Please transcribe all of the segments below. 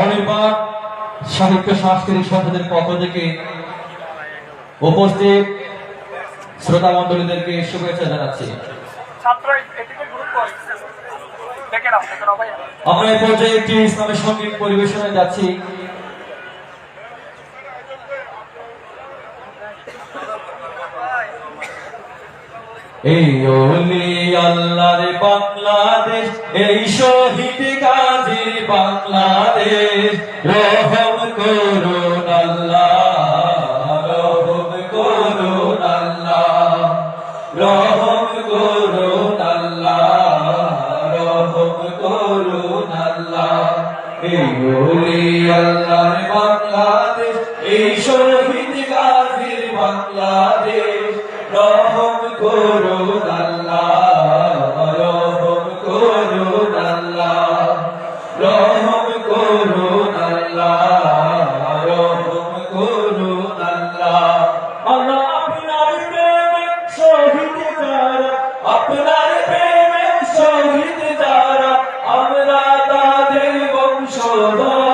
অনির্বাণ সাহিত্য সাংস্কৃতিক সংসদের পক্ষ থেকে উপস্থিত শ্রোতা মন্ডলীদেরকে শুভেচ্ছা জানাচ্ছি। আমরা এই পর্যায়ে একটি ইসলামের সংগীত পরিবেশনায় যাচ্ছি। এই ওলি আল্লাহর বাংলাদেশ এই শহীদ গাজী বাংলাদেশ রহম করুন আল্লাহ, রহম করুন আল্লাহ, রহম করুন আল্লাহ, রহম করুন আল্লাহ। এই ওলি আল্লাহর শহীদ যারা আমরা তাদের বংশধর।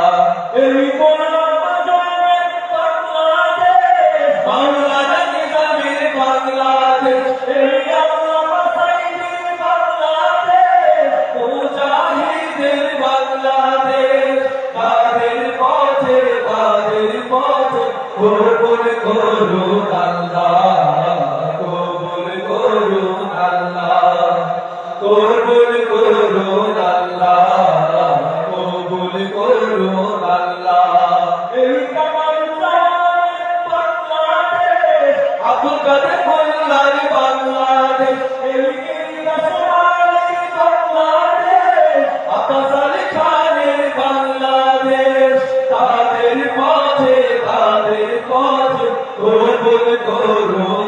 কবুল করুন আল্লাহ কবুল করুন আল্লাহ কবুল করুন আল্লাহ কবুল করুন আল্লাহ এই কামাল বাংলাদেশ আব্দুল কাদের মোল্লার বাংলাদেশ কবুল করুন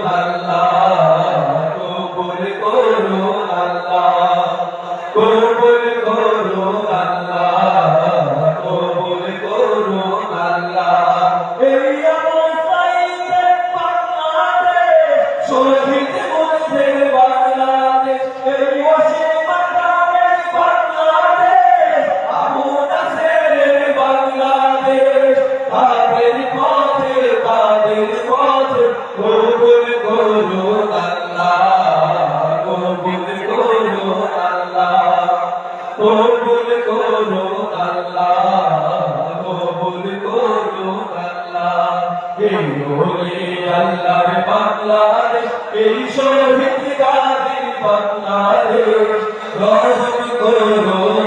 তাদের পথে কবুল করুন আল্লাহ কবুল করুন আল্লাহ কবুল করুন আল্লাহ কবুল করুন আল্লাহ এই ওরে আল্লাহর বাংলাদেশ এই শহীদ গাজীর বাংলাদেশ রহম করুন